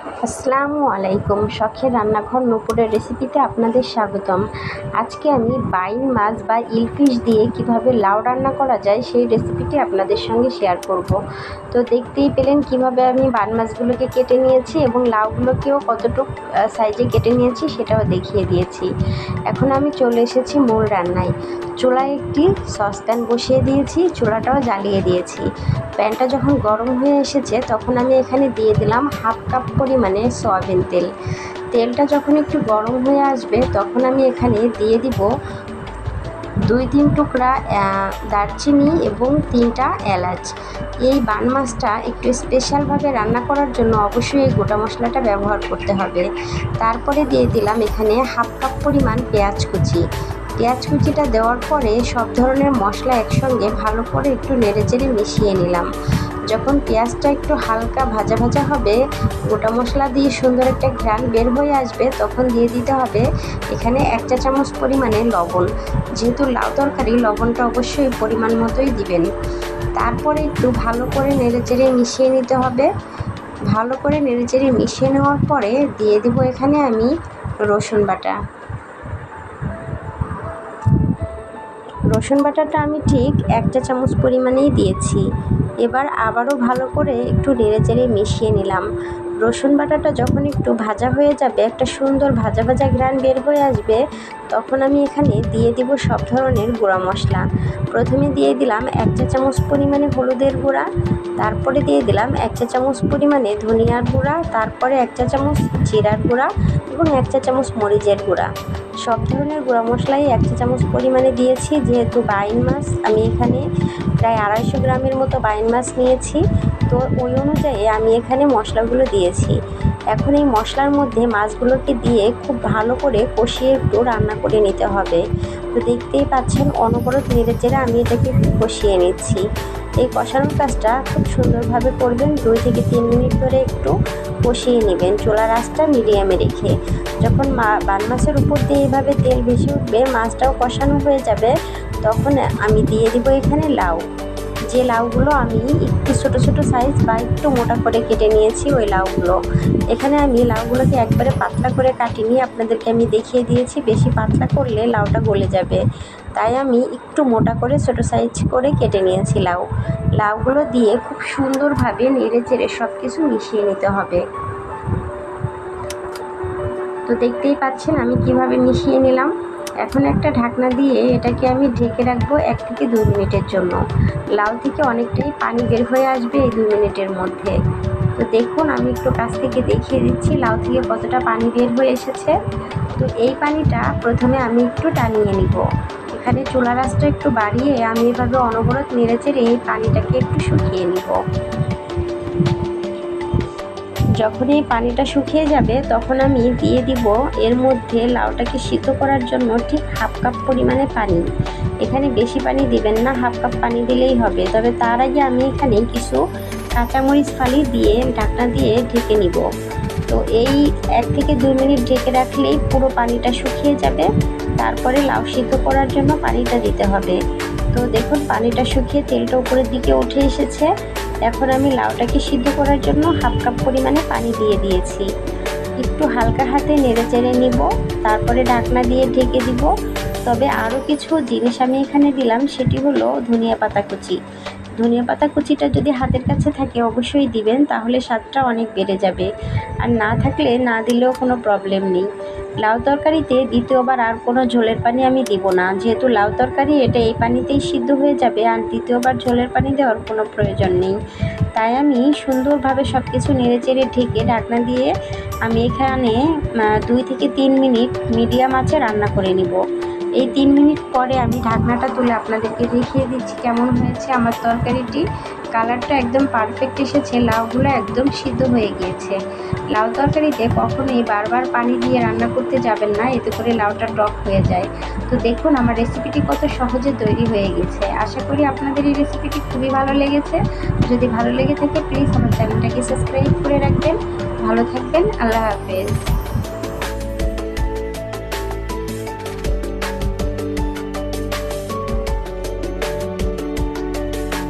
আসসালামু আলাইকুম, শখের রান্নাঘর নূপুরের রেসিপিতে আপনাদের স্বাগতম। আজকে আমি বাইন মাছ বা ইলফিশ দিয়ে কীভাবে লাউ রান্না করা যায় সেই রেসিপিটি আপনাদের সঙ্গে শেয়ার করব। তো দেখতেই পেলেন কীভাবে আমি বান মাছগুলোকে কেটে নিয়েছি এবং লাউগুলোকেও কতটুক সাইজে কেটে নিয়েছি সেটাও দেখিয়ে দিয়েছি। এখন আমি চলে এসেছি মূল রান্নায়। চুলায় একটি সসপ্যান বসিয়ে দিয়েছি, চুলাটাও জ্বালিয়ে দিয়েছি। প্যানটা যখন গরম হয়ে এসেছে তখন আমি এখানে দিয়ে দিলাম হাফ কাপ পরিমাণে সয়াবিন তেল। তেলটা যখন একটু গরম হয়ে আসবে, তখন আমি এখানে দিয়ে দিব দুই তিন টুকরা দারচিনি এবং তিনটা এলাচ। এই বান মাছটা একটু স্পেশালভাবে রান্না করার জন্য অবশ্যই এই গোটা মশলাটা ব্যবহার করতে হবে। তারপরে দিয়ে দিলাম এখানে হাফ কাপ পরিমাণ পেঁয়াজ কুচি। পেঁয়াজ কুচিটা দেওয়ার পরে সব ধরনের মশলা একসঙ্গে ভালো করে একটু নেড়েচেড়ে মিশিয়ে নিলাম। যখন পেঁয়াজটা একটু হালকা ভাজা ভাজা হবে, গোটা মশলা দিয়ে সুন্দর একটা ঘ্রাণ বের হয়ে আসবে, তখন দিয়ে দিতে হবে এখানে এক চা চামচ পরিমাণে লবণ। যেহেতু লাউ তরকারি, লবণটা অবশ্যই পরিমাণ মতোই দিবেন। তারপরে একটু ভালো করে নেড়েচেড়ে মিশিয়ে নিতে হবে। ভালো করে নেড়েচেড়ে মিশিয়ে নেওয়ার পরে দিয়ে দেবো এখানে আমি রসুন বাটা। রসুন বাটাটা আমি ঠিক এক চা চামচ পরিমাণেই দিয়েছি। এবার আবারও ভালো করে একটু নেড়ে চেড়ে মিশিয়ে নিলাম। রসুন বাটাটা যখন একটু ভাজা হয়ে যাবে, একটা সুন্দর ভাজা ভাজা ঘ্রাণ বের হয়ে আসবে, তখন আমি এখানে দিয়ে দিব সব ধরনের গুঁড়া মশলা। প্রথমে দিয়ে দিলাম এক চা চামচ পরিমাণে হলুদের গুঁড়া, তারপরে দিয়ে দিলাম এক চা চামচ পরিমাণে ধনিয়ার গুঁড়া, তারপরে এক চা চামচ জিরার গুঁড়া এবং এক চা চামচ মরিচের গুঁড়া। সব ধরনের গুঁড়া মশলাই এক চা চামচ পরিমাণে দিয়েছি, যেহেতু বাইন মাছ আমি এখানে প্রায় আড়াইশো গ্রামের মতো বাইন মাছ নিয়েছি। তো ওই অনুযায়ী আমি এখানে মশলাগুলো দিয়েছি। এখন এই মশলার মধ্যে মাছগুলোকে দিয়ে খুব ভালো করে কষিয়ে একটু রান্না করে নিতে হবে। তো দেখতেই পাচ্ছেন, অনবরত নেড়ে চেড়ে আমি এটাকে একটু কষিয়ে নিচ্ছি। এই কষানোর কাজটা খুব সুন্দরভাবে করবেন, দুই থেকে তিন মিনিট ধরে একটু কষিয়ে নেবেন চোলার আঁচটা মিডিয়ামে রেখে। যখন মা, বান মাছের উপর দিয়ে এইভাবে তেল বেশি উঠবে, মাছটাও কষানো হয়ে যাবে, তখন আমি দিয়ে দিব এখানে লাউ। যে লাউগুলো আমি একটু ছোটো ছোটো সাইজ বা একটু মোটা করে কেটে নিয়েছি, ওই লাউগুলো। এখানে আমি লাউগুলোকে একবারে পাতলা করে কাটিনি, আপনাদেরকে আমি দেখিয়ে দিয়েছি। বেশি পাতলা করলে লাউটা গলে যাবে। তাই আমি একটু মোটা করে ছোটো সাইজ করে কেটে নিয়েছি লাউ। লাউগুলো দিয়ে খুব সুন্দরভাবে নেড়ে চেড়ে সব কিছু মিশিয়ে নিতে হবে। তো দেখতেই পাচ্ছেন আমি কীভাবে মিশিয়ে নিলাম। এখন একটা ঢাকনা দিয়ে এটাকে আমি ঢেকে রাখব এক থেকে দুই মিনিটের জন্য। লাউ থেকে অনেকটাই পানি বের হয়ে আসবে এই দুই মিনিটের মধ্যে। তো দেখুন, আমি একটু কাছ থেকে দেখিয়ে দিচ্ছি লাউ থেকে কতটা পানি বের হয়ে এসেছে। তো এই পানিটা প্রথমে আমি একটু টানিয়ে নিব। এখানে চুলা রাসটা একটু বাড়িয়ে আমি এভাবে অনবরত নেড়েচেড়ে এই পানিটাকে একটু শুকিয়ে নিব। যখন এই পানিটা শুকিয়ে যাবে, তখন আমি দিয়ে দিব এর মধ্যে লাউটাকে সিদ্ধ করার জন্য ঠিক হাফ কাপ পরিমাণে পানি। এখানে বেশি পানি দিবেন না, হাফ কাপ পানি দিলেই হবে। তবে তার আগে আমি এখানে কিছু কাঁচামরিচ ফালি দিয়ে ঢাকনা দিয়ে ঢেকে নিব। তো এই এক থেকে দুই মিনিট ঢেকে রাখলেই পুরো পানিটা শুকিয়ে যাবে। তারপরে লাউ সিদ্ধ করার জন্য পানিটা দিতে হবে। তো দেখুন, পানিটা শুকিয়ে তেলটা উপরের দিকে উঠে এসেছে। এখন আমি লাউটাকে সিদ্ধ করার জন্য হাফ কাপ পরিমাণে পানি দিয়ে দিয়েছি। একটু হালকা হাতে নেড়ে চেড়ে নিব, তারপরে ঢাকনা দিয়ে ঢেকে দিব। তবে আরও কিছু জিনিস আমি এখানে দিলাম, সেটি হলো ধনিয়া পাতা কুচি। ধনিয়া পাতা কুচিটা যদি হাতের কাছে থাকে, অবশ্যই দিবেন, তাহলে স্বাদটা অনেক বেড়ে যাবে। আর না থাকলে না দিলেও কোনো প্রবলেম নেই। লাউ তরকারিতে দ্বিতীয়বার আর কোনো ঝোলের পানি আমি দিব না। যেহেতু লাউ তরকারি এটা এই পানিতেই সিদ্ধ হয়ে যাবে আর দ্বিতীয়বার ঝোলের পানি দেওয়ার কোনো প্রয়োজন নেই। তাই আমি সুন্দরভাবে সব কিছু নেড়েচেড়ে ঢেকে ঢাকনা দিয়ে আমি এখানে দুই থেকে তিন মিনিট মিডিয়াম আঁচে রান্না করে নিব। এই তিন মিনিট পরে আমি ঢাকনাটা তুলে আপনাদেরকে দেখিয়ে দিচ্ছি কেমন হয়েছে আমার তরকারিটি। কালারটা একদম পারফেক্ট এসেছে, লাউগুলো একদম সিদ্ধ হয়ে গিয়েছে। লাউ তরকারিতে কখনোই বারবার পানি দিয়ে রান্না করতে যাবেন না, এতে করে লাউটা টক হয়ে যায়। তো দেখুন আমার রেসিপিটি কত সহজে তৈরি হয়ে গেছে। আশা করি আপনাদের এই রেসিপিটি খুবই ভালো লেগেছে। যদি ভালো লেগে থাকে প্লিজ আমার চ্যানেলটাকে সাবস্ক্রাইব করে রাখবেন। ভালো থাকবেন, আল্লাহ হাফেজ।